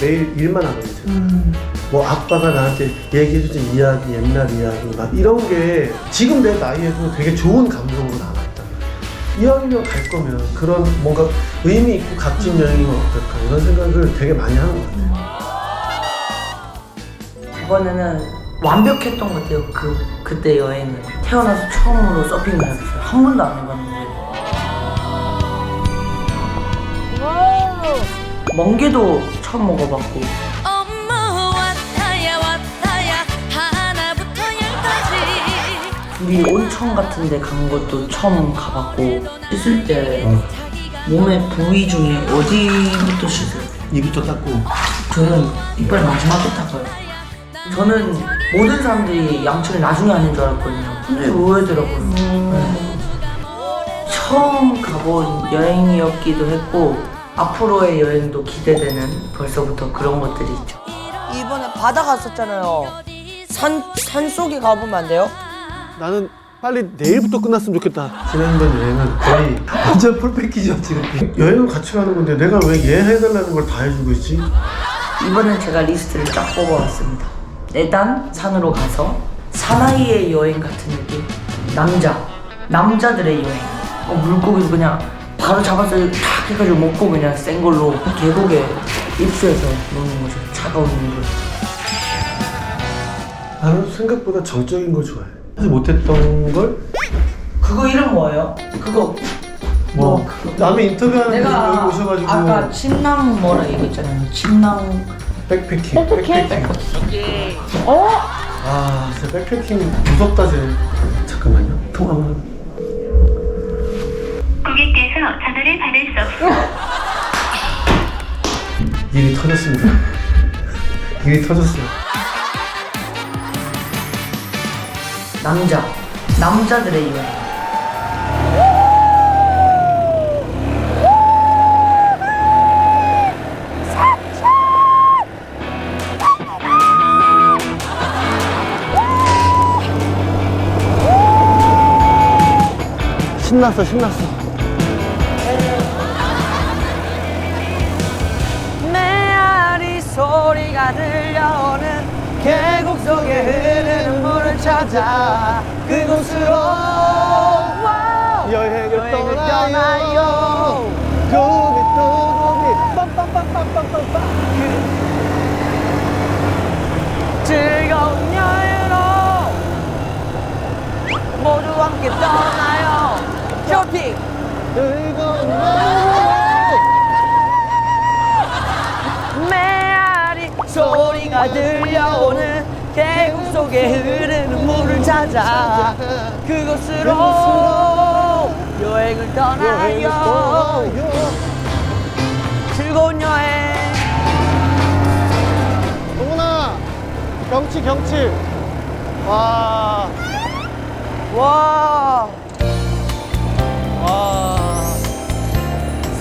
매일 일만 하거든요. 제가. 뭐 아빠가 나한테 얘기해주던 이야기, 옛날 이야기, 막 이런 게 지금 내 나이에도 되게 좋은 감성으로 남아있다. 이왕이면 갈 거면 그런 뭔가 의미 있고 값진 여행이면 어떨까 이런 생각을 되게 많이 하는 것 같아요. 이번에는 완벽했던 것 같아요. 그 그때 여행은 태어나서 처음으로 서핑을 해봤어요. 한 번도 안 해봤는데. 멍게도 처음 먹어봤고 엄마 왔다야 왔다야 하나부터 열까지 우리 온천 같은 데 간 것도 처음 가봤고 씻을 때 어. 몸의 부위 중에 어디부터 씻어요? 이부터 닦고 저는 이빨 마지막에 닦아요. 저는 모든 사람들이 양치를 나중에 하는 줄 알았거든요. 근데 의외더라고요. 네. 처음 가본 여행이었기도 했고 앞으로의 여행도 기대되는 벌써부터 그런 것들이 있죠. 이번에 바다 갔었잖아요. 산, 산 속에 가보면 안 돼요? 나는 빨리 내일부터 끝났으면 좋겠다. 지난번 여행은 거의 완전 풀 패키지야 지금. 여행을 같이 가는 건데 내가 왜 얘 해달라는 걸 다 해주고 있지? 이번엔 제가 리스트를 쫙 뽑아왔습니다. 일단 산으로 가서 사나이의 여행 같은 느낌. 남자, 남자들의 여행. 어, 물고기 그냥 바로 잡아서 탁 해가지고 먹고 그냥 센 걸로 계곡에 입수해서 먹는 거죠. 차가운 물을. 나는 생각보다 정적인 걸 좋아해. 하지 못했던 걸 그거 이름 뭐예요? 그거 뭐, 남의 인터뷰하는 데 내가 여기 오셔가지고 아까 침낭 뭐라 얘기했잖아요. 침낭 백패킹. 백패킹. 아, 진짜 백패킹 무섭다 쟤. 잠깐만요. 통화만. 터졌습니다. 일이 터졌어요. 남자, 남자들의 여행. 신났어, 신났어. 소리가 들려오는 계곡 속에 흐르는 물을 찾아 그곳으로 여행을, 여행을 떠나요. 도비 도비 빰빰빰빰빰빰빰. 즐거운 여행으로 모두 함께 떠나요 쇼핑 즐거운 여행. 소리가 들려오는 계곡 속에 흐르는 물을 찾아 그곳으로 여행을 떠나요. 즐거운 여행. 동훈아, 경치 경치. 와, 와, 와.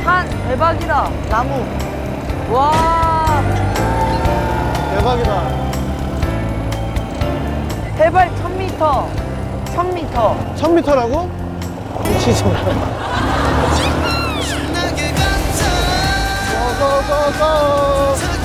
산 대박이다. 나무. 와 대박이다. 해발 1000m 1000m 1000m라고? 미치지 마. 고고고고.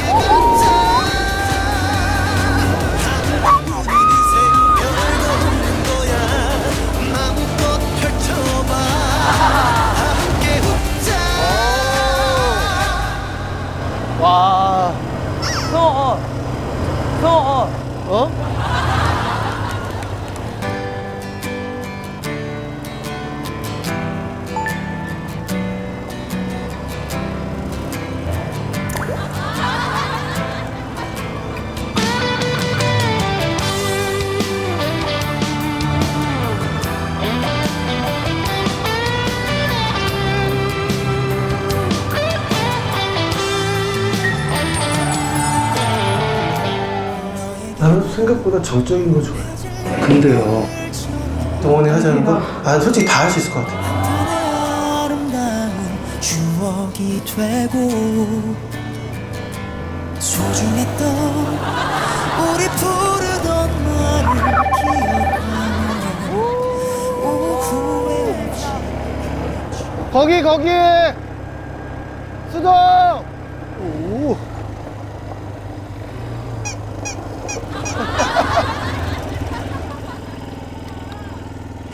나는 생각보다 정적인 거 좋아해. 근데요, 동원이 하자는 거, 난 솔직히 다 할 수 있을 것 같아. 아름다운 추억이 되고 소중했던 우리 부르던 말을 기억하는 오후에 거기, 거기! 수동!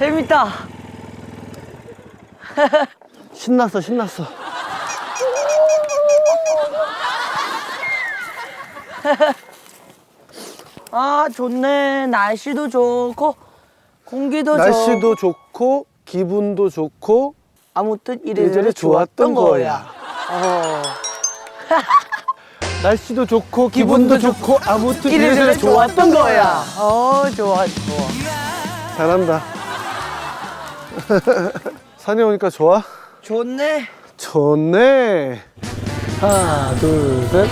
재밌다. 신났어 신났어 아 좋네. 날씨도 좋고 공기도 날씨도 좋고 좋고 기분도 좋고 아무튼 이래저래 좋았던 거야. 거야. 날씨도 좋고 기분도 좋고 아무튼 이래저래 좋았던 거야. 어 좋아 좋아. 잘한다 산에 오니까 좋아? 좋네. 좋네 하나 둘 셋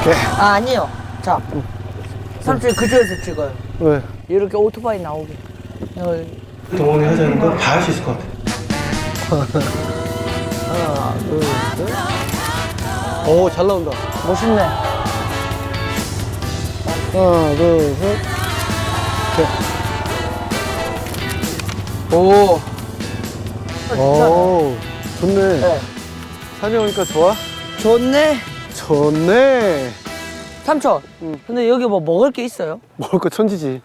오케이 아 아니요. 자 삼촌 그쪽에서 찍어요. 왜? 이렇게 오토바이 나오게. 어, 동원이 하자는 건 다 할 수 있을 것 같아 하나 둘 셋 오 잘 나온다 멋있네. 하나 둘 셋 오. 오 좋네 네. 산에 오니까 좋아? 좋네. 좋네 삼촌. 근데 여기 뭐 먹을 게 있어요? 먹을 거 천지지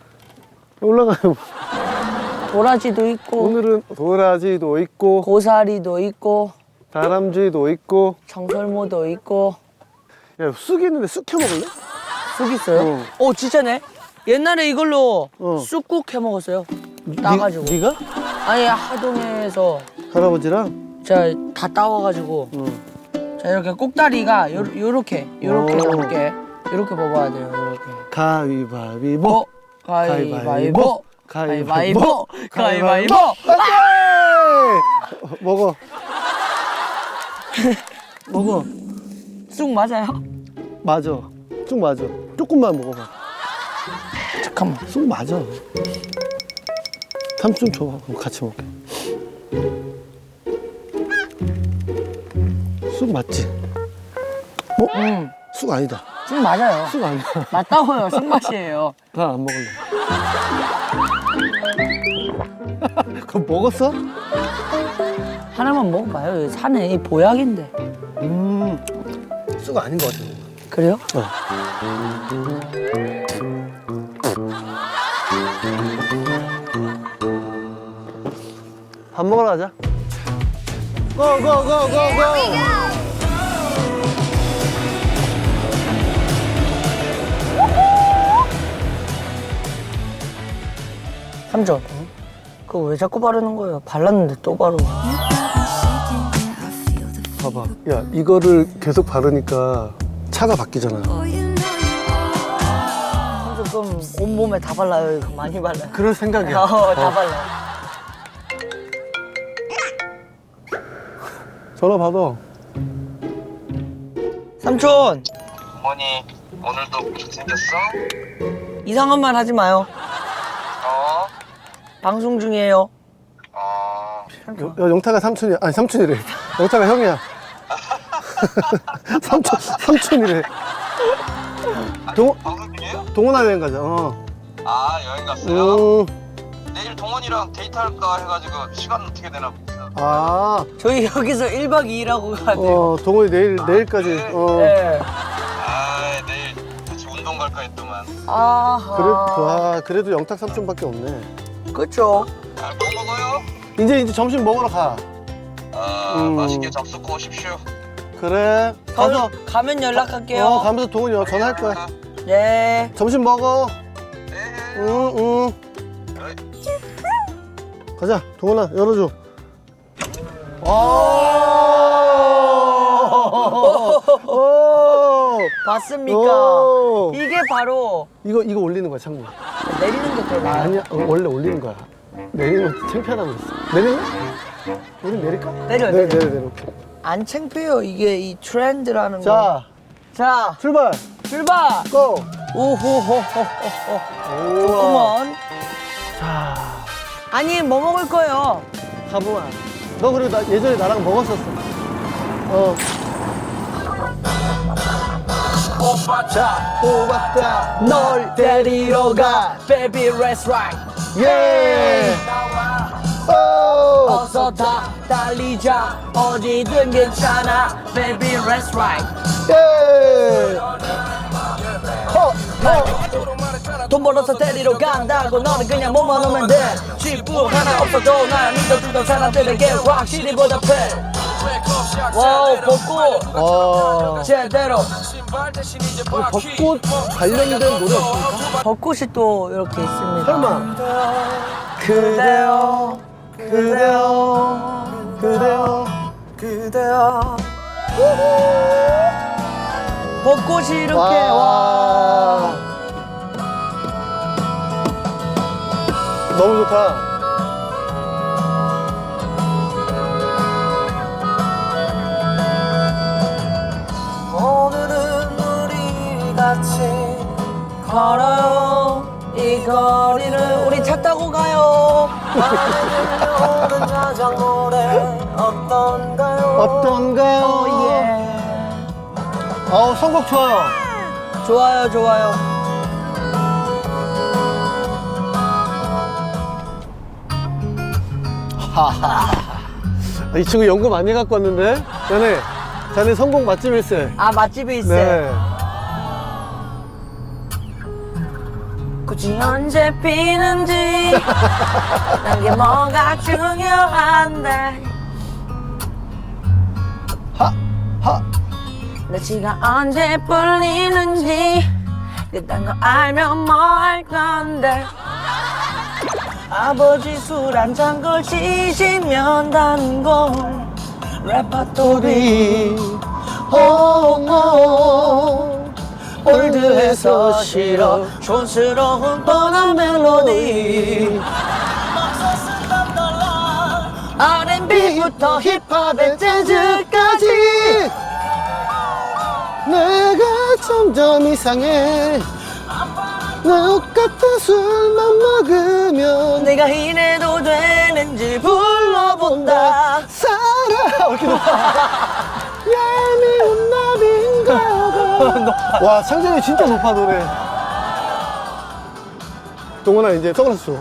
올라가요 도라지도 있고 오늘은 도라지도 있고 고사리도 있고 다람쥐도 있고 청설모도 있고 야 쑥이 있는데 쑥 켜먹을래? 쑥 있어요? 오 진짜네. 옛날에 이걸로 어. 쑥국 해 먹었어요. 따가지고. 니, 가 아니 하동에서 할아버지랑? 제가 다 따와가지고 응. 자 이렇게 꼭다리가 요, 요렇게 요렇게 오. 요렇게 요렇게 먹어야 돼요. 요렇게. 가위바위보 어? 가위바위보 가위바위보 가위바위보 네! 먹어 먹어 쑥 맞아요? 맞아 쑥 맞아 조금만 먹어봐 잠깐만 쑥 맞아 삼촌 줘봐 그럼 같이 먹게. 쑥 맞지? 어? 음. 쑥 아니다. 쑥 맞아요. 쑥 아니야 맞다고요. 쑥 맛이에요. 난 안 먹을래. 그럼 먹었어? 하나만 먹어봐요? 여기 산에 이 보약인데. 쑥 아닌 것 같아. 그래요? 밥 먹으러 가자. 고고고고고. 삼촌 그거 왜 자꾸 바르는 거예요? 발랐는데 또 바르고 봐봐. 야 이거를 계속 바르니까 차가 바뀌잖아. 삼촌 그럼 온몸에 다 발라요 이거 많이 발라요 그럴 생각이야. 어, 다 어. 발라요 전화 받아. 삼촌 어머니 오늘도 잘생겼어? 이상한 말 하지 마요 어? 방송 중이에요 어 야, 영타가 삼촌이야. 아니 삼촌이래. 영타가 형이야. 삼촌 삼촌이래. 동 방송 중이에요? 동원아 여행 가자. 어. 아 여행 갔어요? 음. 내일 동원이랑 데이트할까 해가지고 시간 어떻게 되나 아. 저희 여기서 1박 2일하고 가야 돼요 어 동원이 내일 내일까지. 어. 네. 아 내일 같이 운동 갈까 했더만 아하 그래, 아, 그래도 영탁 삼촌밖에 없네. 그쵸 아, 뭐 먹어요? 이제 이제 점심 먹으러 가. 아 음. 맛있게 잡수고 오십시오 그래. 가서 가면, 가면 연락할게요 어, 가면서 동훈이 전화할 거야. 네 점심 먹어. 네 응, 응. 가자, 동훈아, 열어줘. 오! 오! 봤습니까? 오! 이게 바로 이거, 이거 올리는 거야, 창문. 내리는 게더 나아요 아니야, 어, 원래 올리는 거야. 내리면 창피하다고 그랬어. 내릴래? 우리 내릴까? 내려, 네, 내려. 내려, 내려. 오케이. 안 창피해요 이게 이 트렌드라는 거 자, 자 출발! 출발 고! 오호호호호호 우와. 조금만 자, 아니 뭐 먹을 거예요 가보아. 너 그리고 나, 예전에 나랑 먹었었어. 어. 자, 뽑았다. 널 데리러 가 Baby let's ride 예! 오! 어서 다 달리자 어디든 괜찮아 Baby let's ride 예! 허! 허! 돈 벌어서 데리러 간다고 너는 그냥 몸만 오면 돼. 지부 하나 없어도 날 믿어주던 사람들에게 확실히 보답해. 와우 벚꽃. 와 제대로. 벚꽃 관련된 노래 없습니까? 벚꽃이 또 이렇게 있습니다. 설마. 그대여 그대여 그대여 그대여. 벚꽃이 이렇게 와. 와 너무 좋다. 오늘은 우리 같이 걸어요. 이 거리를 우리 차 타고 가요. 밤에 들려오는 자전거래 어떤가요? 어떤가요? 어, 예. 어우 선곡 좋아요. 좋아요 좋아요 아, 이 친구 연구 많이 갖고 왔는데? 자네 자네 성공 맛집일세 아 맛집이 있어요? 네. 굳이 언제 피는지. 난게 뭐가 중요한데. 하! 날씨가 언제 풀리는지. 그딴 거 알면 뭐 할 건데 아버지 술 한 잔 걸치시면 단골 레파토리 홈홈 올드해서 싫어 촌스러운 뻔한 멜로디. R&B부터 힙합에 재즈까지. 내가 점점 이상해 나 똑같은 술만 먹으면 내가 이래도 되는지 불러본다. 살아. 이렇게 높아 얄미운 나비인가 와 상장이 진짜 높아 노래. 동원아 이제 선글라스 줘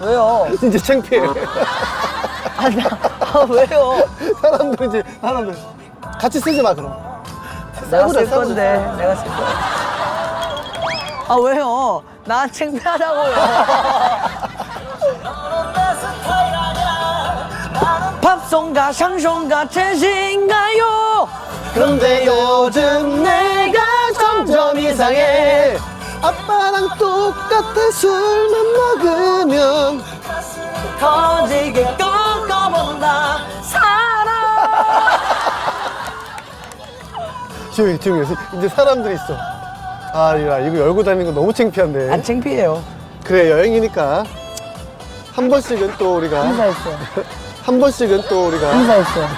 왜요? 이제 창피해. 아, 나, 아 왜요? 사람들 이제 사람들 같이 쓰지 마 그럼. 내가 쓸 건데 내가 쓸 거야 아 왜요? 나 창피하다고요 팝송가 샹송가 재즈인가요? 그런데 요즘 내가 점점 이상해. 아빠랑 똑같은 술만 먹으면 터지게 꺾어본다. 사랑. 조용히 조용히 이제 사람들이 있어 아 야, 이거 열고 다니는 거 너무 창피한데. 안 창피해요. 그래 여행이니까 한 번씩은 또 우리가 인사했어요. 한 번씩은 또 우리가 인사했어요.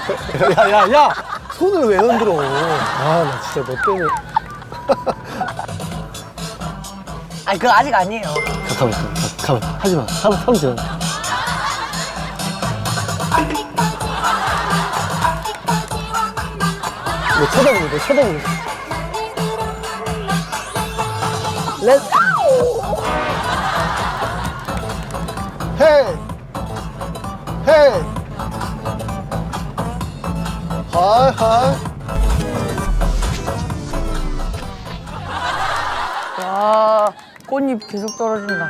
야야야! 손을 왜 흔들어? 아 나 진짜 너 때문에 아니 그거 아직 아니에요. 가만 가만 가만 하지마. 사람 사람 지나 너 쳐다보고 너 쳐다보고 렛츠 헤이 헤이 하이 하이 야 꽃잎 계속 떨어진다.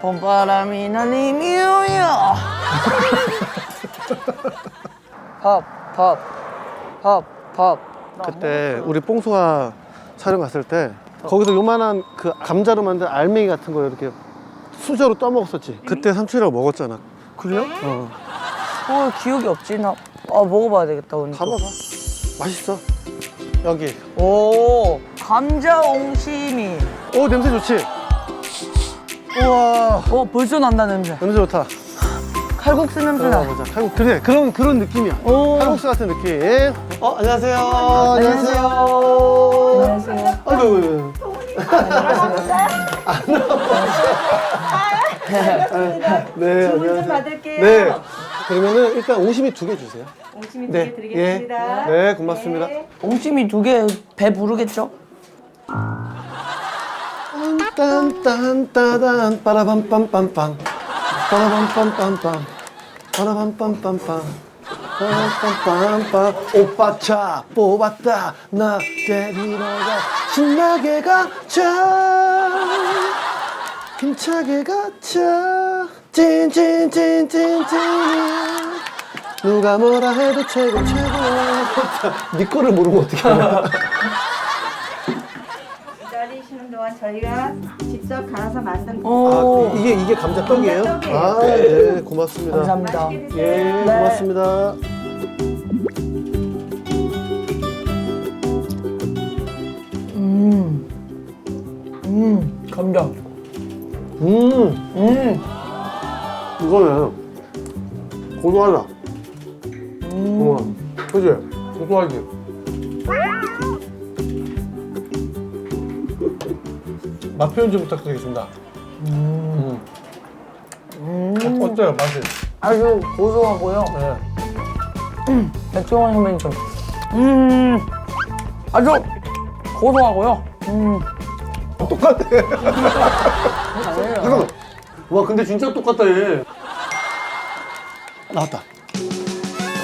봄바람이 날리며요 팝팝팝팝팝. 그때 우리 뽕소가 촬영 갔을 때 거기서 요만한 그 감자로 만든 알맹이 같은 거 이렇게 수저로 떠먹었었지 그때 삼촌이랑 먹었잖아 그래요? 어 어 기억이 없지 나. 아 먹어봐야 되겠다 오늘. 가봐봐 맛있어 여기 오 감자 옹심이. 오 냄새 좋지? 우와 어 벌써 난다 냄새. 냄새 좋다 칼국수 냄새 나. 들어가보자 칼국 그래 그런 그런 느낌이야 오. 칼국수 같은 느낌 어 안녕하세요 안녕하세요 안녕하세요. 아이고 네 안녕하세요. 받을게요. 네 그러면은 일단 옹심이 두 개 주세요. 옹심이 네, 두개 드리겠습니다. 예. 네 고맙습니다. 옹심이 두 개 배 부르겠죠? 딴딴따단 빠라밤빰빰빰. 빠라밤빰빰빰. 빠라밤빰빰빰. 빰빰빰빰. 오빠 차 뽑았다. 나 데리러 가 신나게 가자 힘차게 가자 찐찐찐찐찐 누가 뭐라 해도 최고 최고 네 거를 모르면 어떻게 하냐 기다리시는 동안 저희가 직접 갈아서 만든 아, 이게 이게 감자떡이에요? 감자떡이에요. 아, 네, 고맙습니다. 감사합니다. 예, 고맙습니다. 음, 감자. 음, 음, 이거는 고소하다. 음, 그지? 고소하지. 맛 표현 좀 부탁드리겠습니다. 음. 어, 어때요, 맛이? 아주 고소하고요. 네. 백종원 선배님 좀. 음, 아주 고소하고요. 음, 똑같아. 잠깐만. 와, 근데 진짜 똑같다, 얘. 나왔다.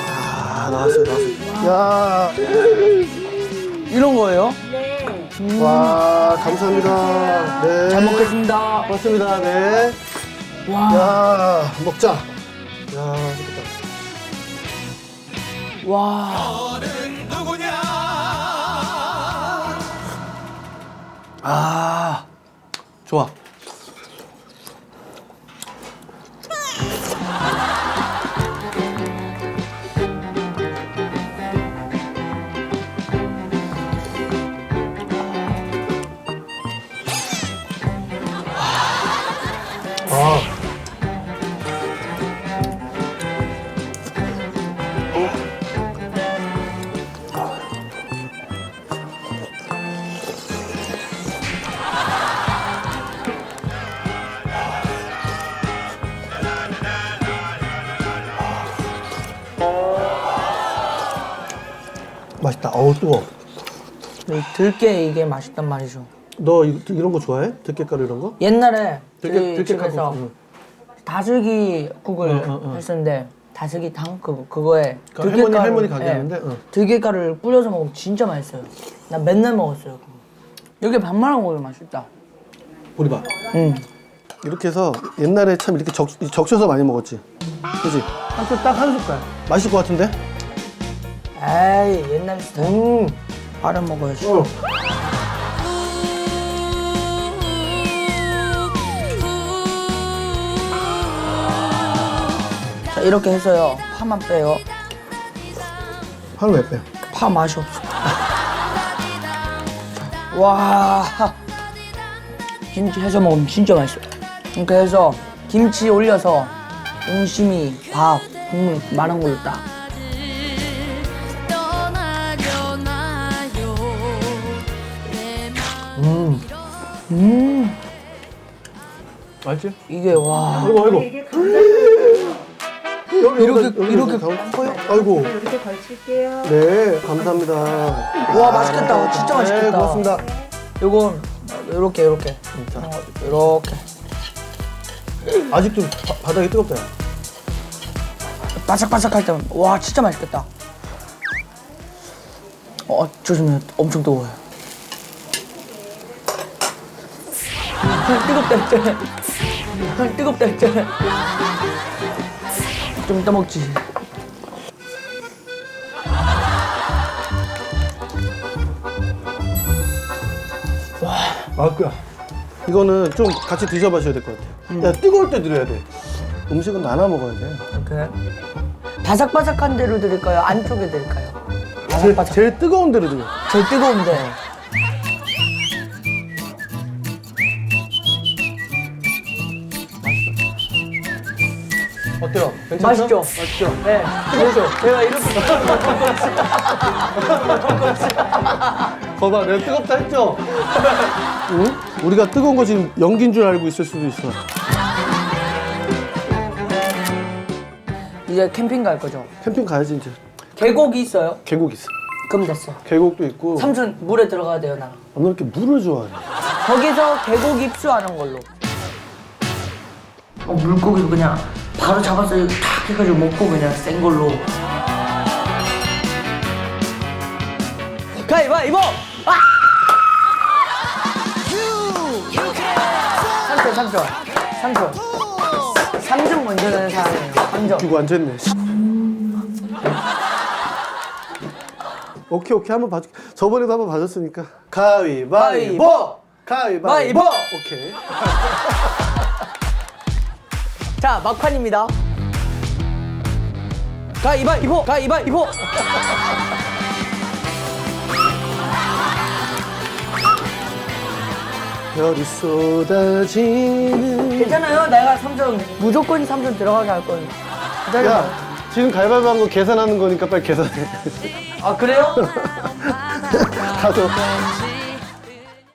아, 나왔어요, 나왔어요. 야, 이런 거예요? 와, 감사합니다. 네. 잘 먹겠습니다. 고맙습니다. 네. 와, 야, 먹자. 야, 좋겠다. 와. 아, 좋아. 아. 우. 이 들깨 이게 맛있단 말이죠. 너 이, 이런 거 좋아해? 들깨가루 이런 거? 옛날에 들깨, 저희 들깨가루. 집에서 응. 다슬기 국을 응, 응, 응. 했었는데 다슬기 당 그, 그거에 그 할머니, 들깨가루- 할머니 가게 예, 하는데, 응. 들깨가루를 뿌려서 먹으면 진짜 맛있어요. 나 맨날 먹었어요. 그거. 여기 반말하고 먹으면 맛있다. 봐. 응. 이렇게 해서 옛날에 참 이렇게 적, 적셔서 많이 먹었지. 그지? 한술 딱한 숟갈. 맛있을 것 같은데? 에이 옛날 스타일. 음. 알아 먹어야지. 어. 자 이렇게 해서요 파만 빼요. 파는 왜 빼? 파 맛이 없어. 와 김치 해서 먹으면 진짜 맛있어. 이렇게 해서 김치 올려서 옹심이 밥 국물 마른 걸로 딱. 음 맛있지? 이게 와 아이고, 아이고. 이게 여기, 이렇게- 여기, 여기 이렇게 담- 커요? 아이고. 이렇게 걸칠게요. 네, 감사합니다. 와, 맛있겠다. 진짜 맛있겠다. 네, 고맙습니다. 요건 이렇게 이렇게 자, 이렇게 아직도 바, 바닥이 뜨겁다. 야. 바삭바삭할 때와 진짜 맛있겠다. 어 조심해 엄청 뜨거워요. 뜨겁다 했잖아. 뜨겁다 했잖아. 좀 이따 먹지. 아, 그야. 이거는 좀 같이 드셔보셔야 될 것 같아요. 야, 뜨거울 때 드려야 돼. 음식은 나눠 먹어야 돼. 이렇게 바삭바삭한 대로 드릴까요? 안쪽에 드릴까요? 제일, 바삭바삭. 제일 뜨거운 데로 드려. 제일 뜨거운데. 괜찮죠? 맛있죠? 맛있죠? 네. 그렇죠. 제가 이렇게 거봐, 내가 뜨겁다 했죠? 응? 우리가 뜨거운 거 지금 연기인 줄 알고 있을 수도 있어. 이제 캠핑 갈 거죠. 캠핑 가야지, 이제. 계곡이 있어요. 계곡 있어. 그럼 됐어. 계곡도 있고. 삼촌 물에 들어가야 돼요 나. 너 이렇게 물을 좋아해? 거기서 계곡 입수하는 걸로. 어, 물고기 그냥 바로 잡아서 탁 해가지고 먹고 그냥 센 걸로. 가위바위보! 아! 3점 3점 3점 3점 먼저 내는 사람이에요 3점 이거 앉았네. 오케이 오케이 한번 봐줄게. 저번에도 한번 봐줬으니까. 가위바위보. 가위바위보. 바위보. 오케이. 자 막판입니다 가위바위보 가위바위보 별이 쏟아지는. 괜찮아요 내가 3점 무조건 3점 들어가게 할 거예요 기다려봐 야 지금 가위바위보 한 거 계산하는 거니까 빨리 계산해. 아 그래요? 가서